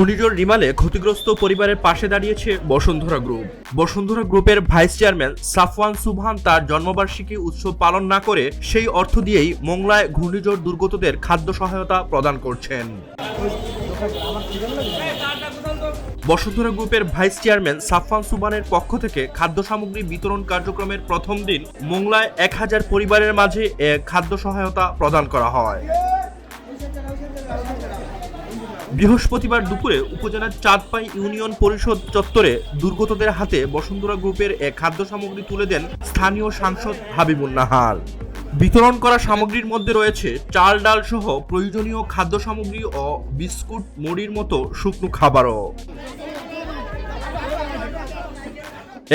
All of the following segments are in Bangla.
ঘূর্ণিঝড় রিমালে ক্ষতিগ্রস্ত পরিবারের পাশে দাঁড়িয়েছে বসুন্ধরা গ্রুপ। বসুন্ধরা গ্রুপের ভাইস চেয়ারম্যান সাফওয়ান সুবহান তার জন্মবার্ষিকী উৎসব পালন না করে সেই অর্থ দিয়েই মোংলায় ঘূর্ণিঝড় দুর্গতদের খাদ্য সহায়তা প্রদান করছেন। বসুন্ধরা গ্রুপের ভাইস চেয়ারম্যান সাফওয়ান সুবানের পক্ষ থেকে খাদ্য সামগ্রী বিতরণ কার্যক্রমের প্রথম দিন মোংলায় এক হাজার পরিবারের মাঝে খাদ্য সহায়তা প্রদান করা হয়। বৃহস্পতিবার দুপুরে উপজেলার চাঁদপাই ইউনিয়ন পরিষদ চত্বরে দুর্গতদের হাতে বসুন্ধরা গ্রুপের এক খাদ্য সামগ্রী তুলে দেন স্থানীয় সাংসদ হাবিবুল নাহার। বিতরণ করা সামগ্রীর মধ্যে রয়েছে চাল ডাল সহ প্রয়োজনীয় খাদ্য সামগ্রী ও বিস্কুট, মুড়ির মতো শুকনো খাবারও।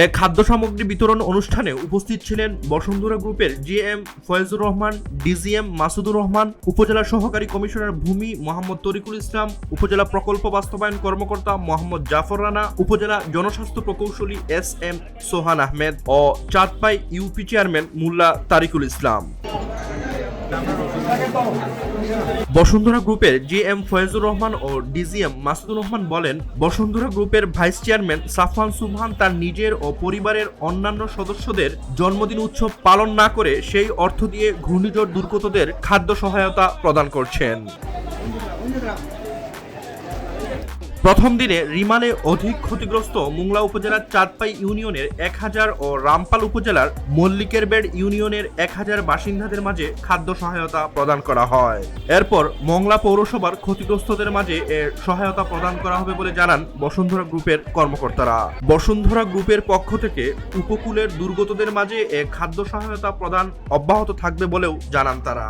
এ, খাদ্য সামগ্রী বিতরণ অনুষ্ঠানে উপস্থিত ছিলেন বসুন্ধরা গ্রুপের G M Foyezur Rahman DGM Masudur Rahman, upazila সহকারী কমিশনার ভূমি মোহাম্মদ তরিকুল ইসলাম, উপজেলা প্রকল্প বাস্তবায়ন কর্মকর্তা মোহাম্মদ জাফর রানা, উপজেলা জনস্বাস্থ্য প্রকৌশলী এস এম সোহান আহমেদ ও চাঁদপাই ইউপি চেয়ারম্যান মুল্লা তারিকুল ইসলাম। বসুন্ধরা গ্রুপের জি এম ফয়েজুর রহমান ও ডিজিএম মাসুদুর রহমান বলেন, বসুন্ধরা গ্রুপের ভাইস চেয়ারম্যান সাফওয়ান সুবহান তার নিজের ও পরিবারের অন্যান্য সদস্যদের জন্মদিন উৎসব পালন না করে সেই অর্থ দিয়ে ঘূর্ণিঝড় দুর্গতদের খাদ্য সহায়তা প্রদান করছেন। প্রথম দিনে রিমালে অধিক ক্ষতিগ্রস্ত মুংলা উপজেলার চাঁদপাই ইউনিয়নের এক হাজার ও রামপাল উপজেলার মল্লিকের বেড় ইউনিয়নের এক হাজার বাসিন্দাদের মাঝে খাদ্য সহায়তা প্রদান করা হয়। এরপর মংলা পৌরসভার ক্ষতিগ্রস্তদের মাঝে এর সহায়তা প্রদান করা হবে বলে জানান বসুন্ধরা গ্রুপের কর্মকর্তারা। বসুন্ধরা গ্রুপের পক্ষ থেকে উপকূলের দুর্গতদের মাঝে এ খাদ্য সহায়তা প্রদান অব্যাহত থাকবে বলেও জানান তারা।